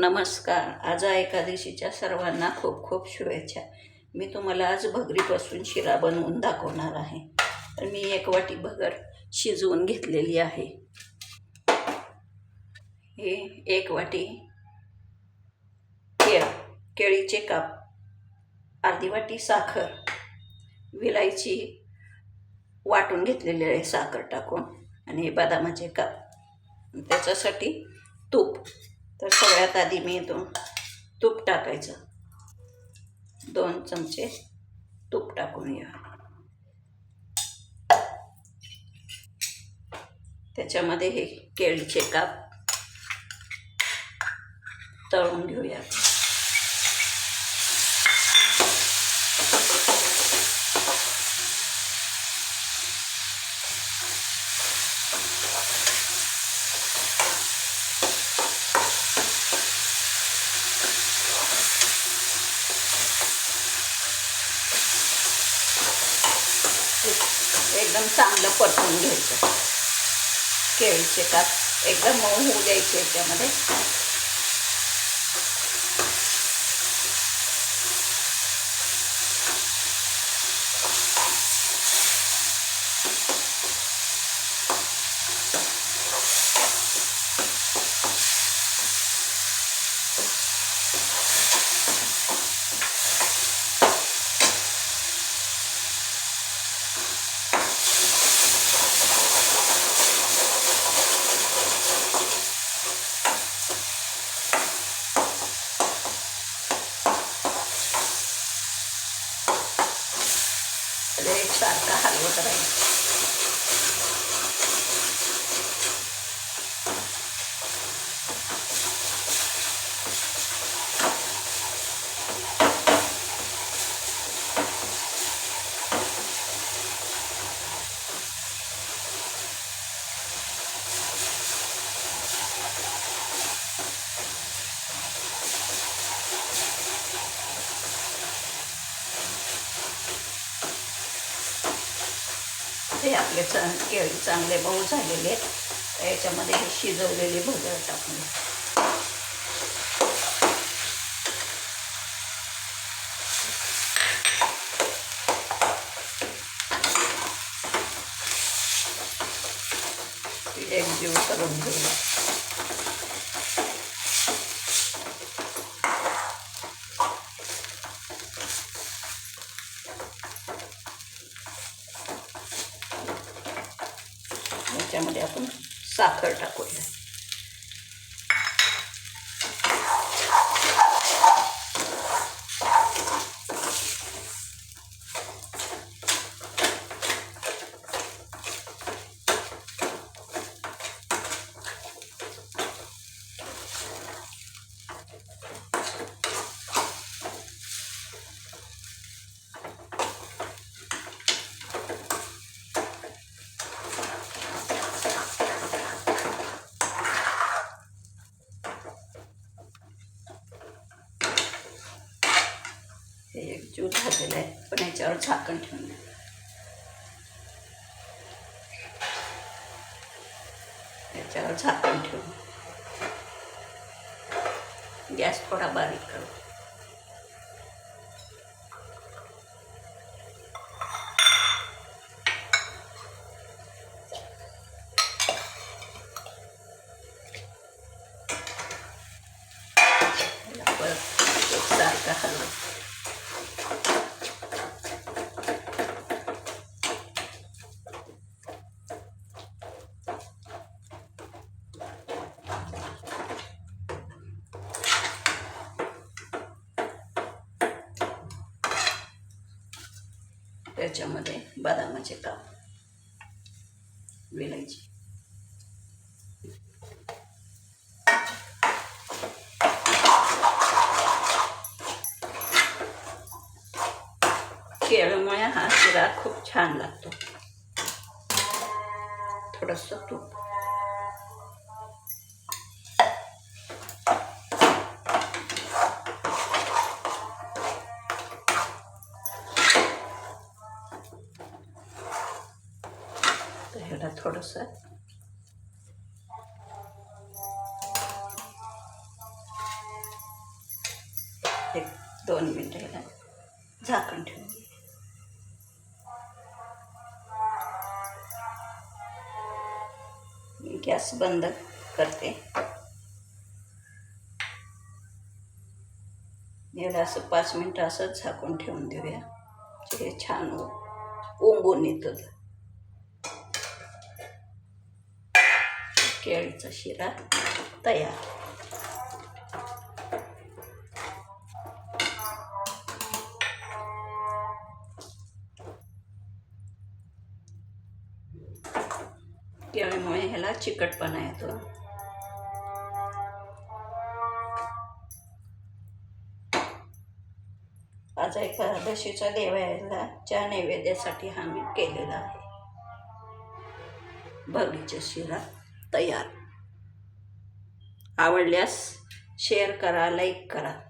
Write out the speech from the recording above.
नमस्कार. आज एकादशीच्या सर्वांना खूप खूप शुभेच्छा. मी तुम्हाला आज भगरीपासून शिरा बनवून दाखवणार आहे. तर मी एक वाटी भगर शिजवून घेतलेली आहे. हे एक वाटी केळ केळीचे काप अर्धी वाटी साखर विलायची वाटून घेतलेली आहे साखर टाकून आणि हे बदामाचे काप. त्याच्यासाठी तूप. तर सगळ्यात आधी मी दोन तूप टाकायचं. दोन चमचे तूप टाकून घ्या त्याच्यामध्ये हे केळीचे काप तळून घेऊया एकदम चांगलं परतून घ्यायचं. केळीचे काप एकदम मऊ होऊ द्यायचे याच्यामध्ये. いただきます हे आपले च केळी चांगले मऊ झालेले आहेत तर याच्यामध्ये हे शिजवलेली भगर टाकून द्या. ती एकजीव करून घेऊया याच्यामध्ये आपण साखर टाकूया. आहे पण याच्यावर झाकण ठेवून द्या. याच्यावर झाकण ठेवून गॅस थोडा बारीक करू याला परत एकसारखं हलवू त्याच्यामध्ये बदामाचे काप. वेलायची. केळमुळे हा शिरा खूप छान लागतो. थोडंसं तूप. थोडंसं. एक दोन मिनटं याला झाकण ठेवून गॅस बंद करते. याला असं पाच मिनटं असंच झाकून ठेवून देऊया. हे छान उंबून येतं. केळीचा शिरा तयार. केळीमुळे ह्याला चिकटपणा येतो. आज एकादशीचा देवायला च्या नैवेद्यासाठी हा मी केलेला आहे. भगीचा शिरा. तयार. आवडल्यास शेअर करा लाईक करा.